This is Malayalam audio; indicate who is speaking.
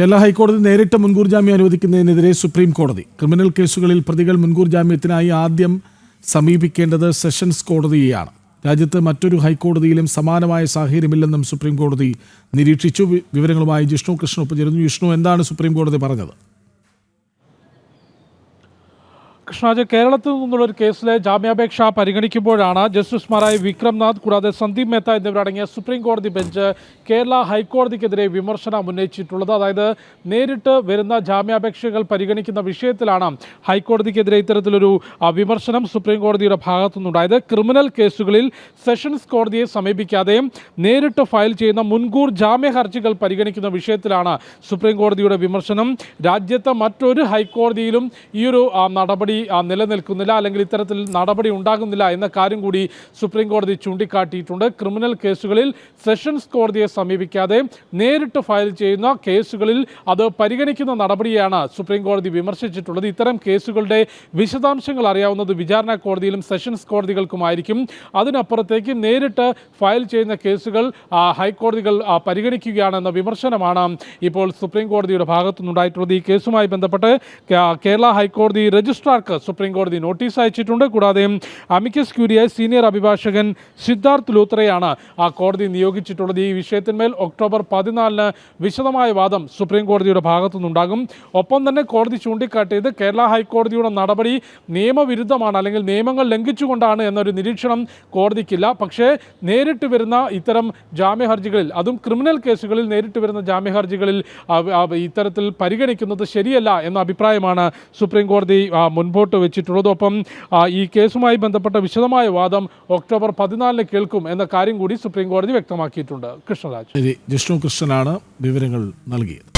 Speaker 1: കേരള ഹൈക്കോടതി നേരിട്ട് മുൻകൂർ ജാമ്യം അനുവദിക്കുന്നതിനെതിരെ സുപ്രീം കോടതി. ക്രിമിനൽ കേസുകളിൽ പ്രതികൾ മുൻകൂർ ജാമ്യത്തിനായി ആദ്യം സമീപിക്കേണ്ടത് സെഷൻസ് കോടതിയെയാണ്. രാജ്യത്ത് മറ്റൊരു ഹൈക്കോടതിയിലും സമാനമായ സാഹചര്യമില്ലെന്നും സുപ്രീം കോടതി നിരീക്ഷിച്ചു. വിവരങ്ങളുമായി ജിഷ്ണു കൃഷ്ണ ഒപ്പുചേരുന്നു. ജിഷ്ണു എന്താണ് സുപ്രീം കോടതി പറഞ്ഞത്?
Speaker 2: കൃഷ്ണരാജ് കേരളത്തിൽ നിന്നുള്ള ഒരു കേസിലെ ജാമ്യാപേക്ഷ പരിഗണിക്കുമ്പോഴാണ് ജസ്റ്റിസുമാരായ വിക്രംനാഥ് കൂടാതെ സന്ദീപ് മേത്ത എന്നിവരടങ്ങിയ സുപ്രീം കോടതി ബെഞ്ച് കേരള ഹൈക്കോടതിക്കെതിരെ വിമർശനം ഉന്നയിച്ചിട്ടുള്ളത്. അതായത് നേരിട്ട് വരുന്ന ജാമ്യാപേക്ഷകൾ പരിഗണിക്കുന്ന വിഷയത്തിലാണ് ഹൈക്കോടതിക്കെതിരെ ഇത്തരത്തിലൊരു വിമർശനം സുപ്രീം കോടതിയുടെ ഭാഗത്തുനിന്നുണ്ടായത് ക്രിമിനൽ കേസുകളിൽ സെഷൻസ് കോടതിയെ സമീപിക്കാതെ നേരിട്ട് ഫയൽ ചെയ്യുന്ന മുൻകൂർ ജാമ്യ ഹർജികൾ പരിഗണിക്കുന്ന വിഷയത്തിലാണ് സുപ്രീം കോടതിയുടെ വിമർശനം. രാജ്യത്തെ മറ്റൊരു ഹൈക്കോടതിയിലും ഈ ഒരു നടപടി നിലനിൽക്കുന്നില്ല അല്ലെങ്കിൽ ഇത്തരത്തിൽ നടപടി ഉണ്ടാകുന്നില്ല എന്ന കാര്യം കൂടി സുപ്രീം കോടതി ചൂണ്ടിക്കാട്ടിയിട്ടുണ്ട്. ക്രിമിനൽ കേസുകളിൽ സെഷൻസ് കോടതിയെ സമീപിക്കാതെ നേരിട്ട് ഫയൽ ചെയ്യുന്ന കേസുകളിൽ അത് പരിഗണിക്കുന്ന നടപടിയാണ് സുപ്രീം കോടതി വിമർശിച്ചിട്ടുള്ളത്. ഇത്തരം കേസുകളുടെ വിശദാംശങ്ങൾ അറിയാവുന്നത് വിചാരണ കോടതിയിലും സെഷൻസ് കോടതികൾക്കുമായിരിക്കും. അതിനപ്പുറത്തേക്ക് നേരിട്ട് ഫയൽ ചെയ്യുന്ന കേസുകൾ ഹൈക്കോടതികൾ പരിഗണിക്കുകയാണെന്ന വിമർശനമാണ് ഇപ്പോൾ സുപ്രീം കോടതിയുടെ ഭാഗത്തുനിന്നുണ്ടായിട്ടുള്ളത്. ഈ കേസുമായി ബന്ധപ്പെട്ട് കേരള ഹൈക്കോടതി രജിസ്ട്രാർക്ക് സുപ്രീം കോടതി നോട്ടീസ് അയച്ചിട്ടുണ്ട്. കൂടാതെ അമിക്കസ് ക്യൂരിയായി സീനിയർ അഭിഭാഷകൻ സിദ്ധാർത്ഥ് ലൂത്രയാണ് ആ കോടതി നിയോഗിച്ചിട്ടുള്ളത്. ഈ വിഷയത്തിന്മേൽ ഒക്ടോബർ പതിനാലിന് വിശദമായ വാദം സുപ്രീം കോടതിയുടെ ഭാഗത്തുനിന്നുണ്ടാകും. ഒപ്പം തന്നെ കോടതി ചൂണ്ടിക്കാട്ടിയത് കേരള ഹൈക്കോടതിയുടെ നടപടി നിയമവിരുദ്ധമാണ് അല്ലെങ്കിൽ നിയമങ്ങൾ ലംഘിച്ചുകൊണ്ടാണ് എന്നൊരു നിരീക്ഷണം കോടതിക്കില്ല. പക്ഷേ നേരിട്ട് വരുന്ന ഇത്തരം ജാമ്യ ഹർജികളിൽ അതും ക്രിമിനൽ കേസുകളിൽ നേരിട്ട് വരുന്ന ജാമ്യ ഹർജികളിൽ ഇത്തരത്തിൽ പരിഗണിക്കുന്നത് ശരിയല്ല എന്ന അഭിപ്രായമാണ് സുപ്രീം കോടതി ആ, മുൻപോട്ട് വെച്ചിട്ടുള്ളത്. ഒപ്പം ഈ കേസുമായി ബന്ധപ്പെട്ട വിശദമായ വാദം ഒക്ടോബർ പതിനാലിന് കേൾക്കും എന്ന കാര്യം കൂടി സുപ്രീം കോടതി വ്യക്തമാക്കിയിട്ടുണ്ട്. കൃഷ്ണരാജ്.
Speaker 1: ശരി ജിഷ്ണു കൃഷ്ണനാണ് വിവരങ്ങൾ നൽകിയത്.